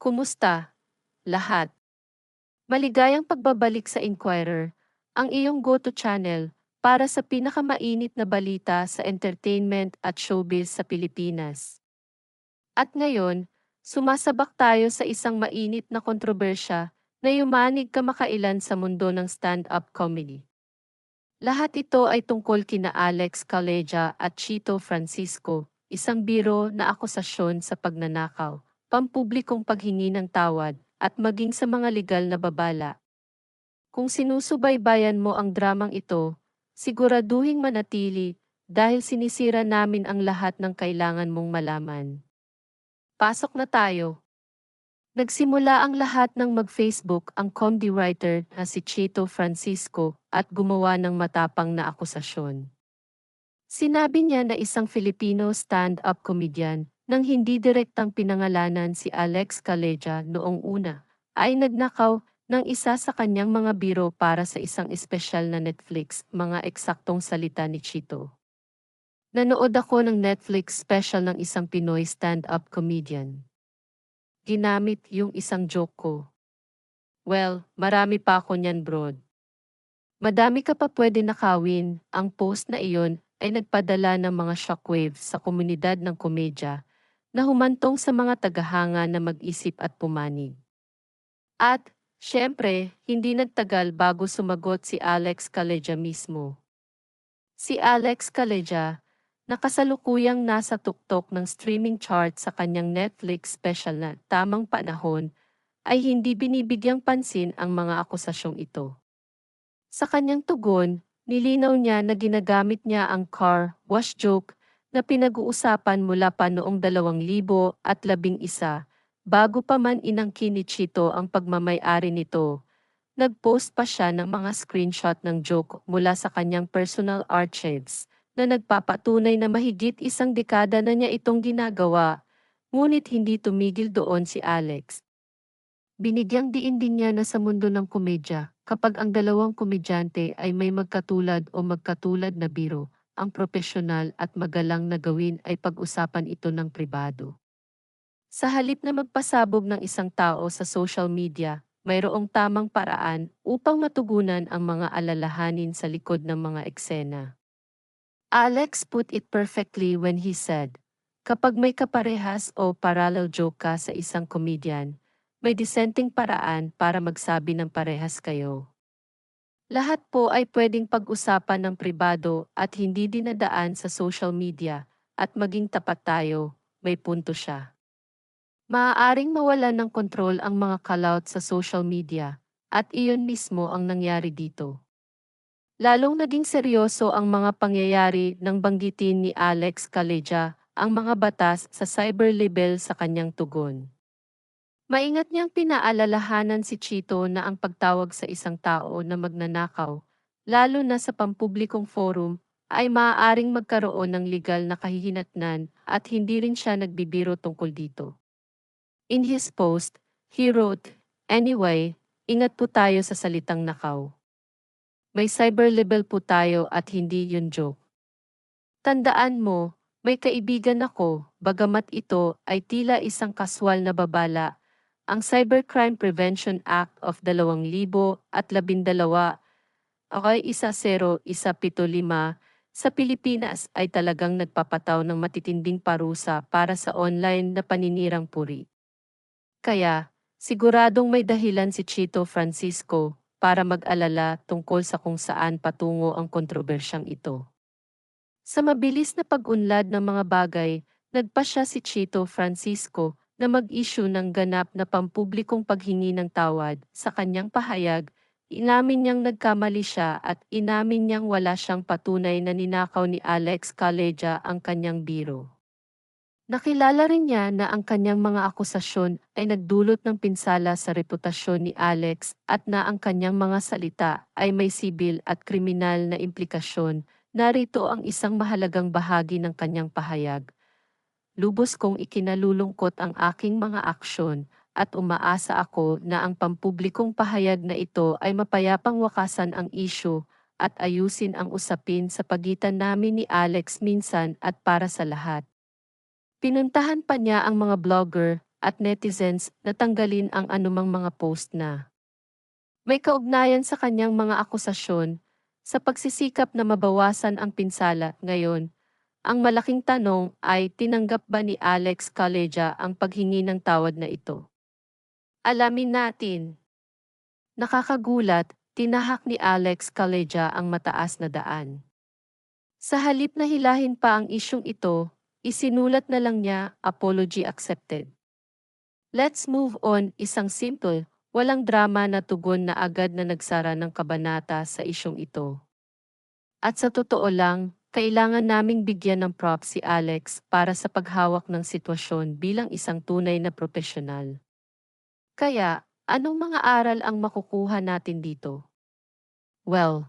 Kumusta? Lahat. Maligayang pagbabalik sa Inquirer, ang iyong go-to channel para sa pinakamainit na balita sa entertainment at showbiz sa Pilipinas. At ngayon, sumasabak tayo sa isang mainit na kontrobersya na yumanig kamakailan sa mundo ng stand-up comedy. Lahat ito ay tungkol kina Alex Caleja at Chito Francisco, isang biro na akusasyon sa pagnanakaw pampublikong paghingi ng tawad, at maging sa mga legal na babala. Kung sinusubaybayan mo ang dramang ito, siguraduhing manatili dahil sinisira namin ang lahat ng kailangan mong malaman. Pasok na tayo. Nagsimula ang lahat ng mag-Facebook ang comedy writer na si Chito Francisco at gumawa ng matapang na akusasyon. Sinabi niya na isang Filipino stand-up comedian nang hindi direktang pinangalanan si Alex Caleja noong una, ay nagnakaw ng isa sa kanyang mga biro para sa isang espesyal na Netflix, mga eksaktong salita ni Chito. Nanood ako ng Netflix special ng isang Pinoy stand-up comedian. Ginamit yung isang joke ko. Well, marami pa ako niyan bro. Madami ka pa pwede nakawin, ang post na iyon ay nagpadala ng mga shockwave sa komunidad ng komedya na humantong sa mga tagahanga na mag-isip at pumanig. At, syempre, hindi nagtagal bago sumagot si Alex Caleja mismo. Si Alex Caleja, nakasalukuyang nasa tuktok ng streaming chart sa kanyang Netflix special na Tamang Panahon, ay hindi binibigyang pansin ang mga akusasyong ito. Sa kanyang tugon, nilinaw niya na ginagamit niya ang car wash joke na pinag-uusapan mula pa noong 2011 bago pa man inangkin ni Chito ang pagmamayari nito. Nag-post pa siya ng mga screenshot ng joke mula sa kanyang personal archives na nagpapatunay na mahigit isang dekada na niya itong ginagawa, ngunit hindi tumigil doon si Alex. Binigyang diin din niya na sa mundo ng komedya, kapag ang dalawang komedyante ay may magkatulad o magkatulad na biro, ang propesyonal at magalang na gawin ay pag-usapan ito ng pribado. Sa halip na magpasabog ng isang tao sa social media, mayroong tamang paraan upang matugunan ang mga alalahanin sa likod ng mga eksena. Alex put it perfectly when he said, Kapag may kaparehas o parallel joke ka sa isang comedian, may dissenting paraan para magsabi ng parehas kayo. Lahat po ay pwedeng pag-usapan ng pribado at hindi dinadaan sa social media at maging tapat tayo, may punto siya. Maaaring mawalan ng kontrol ang mga kalout sa social media at iyon mismo ang nangyari dito. Lalong naging seryoso ang mga pangyayari nang banggitin ni Alex Caleja ang mga batas sa cyber libel sa kanyang tugon. Maingat niyang pinaalalahanan si Chito na ang pagtawag sa isang tao na magnanakaw, lalo na sa pampublikong forum, ay maaaring magkaroon ng legal na kahihinatnan at hindi rin siya nagbibiro tungkol dito. In his post, he wrote, Anyway, ingat po tayo sa salitang nakaw. May cyber level po tayo at hindi yun joke. Tandaan mo, may kaibigan ako, bagamat ito ay tila isang kaswal na babala ang Cybercrime Prevention Act of 2012 okay, isa 0 isa pito lima, sa Pilipinas ay talagang nagpapataw ng matitinding parusa para sa online na paninirang puri. Kaya, siguradong may dahilan si Chito Francisco para mag-alala tungkol sa kung saan patungo ang kontrobersyang ito. Sa mabilis na pag-unlad ng mga bagay, nagpa siya si Chito Francisco na mag-issue ng ganap na pampublikong paghingi ng tawad sa kanyang pahayag, inamin niyang nagkamali siya at inamin niyang wala siyang patunay na ninakaw ni Alex Caleja ang kanyang biro. Nakilala rin niya na ang kanyang mga akusasyon ay nagdulot ng pinsala sa reputasyon ni Alex at na ang kanyang mga salita ay may sibil at kriminal na implikasyon. Narito ang isang mahalagang bahagi ng kanyang pahayag lubos kong ikinalulungkot ang aking mga aksyon at umaasa ako na ang pampublikong pahayag na ito ay mapayapang wakasan ang isyu at ayusin ang usapin sa pagitan namin ni Alex minsan at para sa lahat. Pinuntahan pa niya ang mga blogger, at netizens na tanggalin ang anumang mga post na may kaugnayan sa kanyang mga akusasyon sa pagsisikap na mabawasan ang pinsala ngayon. Ang malaking tanong ay tinanggap ba ni Alex Calleja ang paghingi ng tawad na ito? Alamin natin. Nakakagulat, tinahak ni Alex Calleja ang mataas na daan. Sa halip na hilahin pa ang isyong ito, isinulat na lang niya, apology accepted. Let's move on, isang simple, walang drama na tugon na agad na nagsara ng kabanata sa isyong ito. At sa totoo lang, kailangan naming bigyan ng props si Alex para sa paghawak ng sitwasyon bilang isang tunay na profesional. Kaya, anong mga aral ang makukuha natin dito? Well,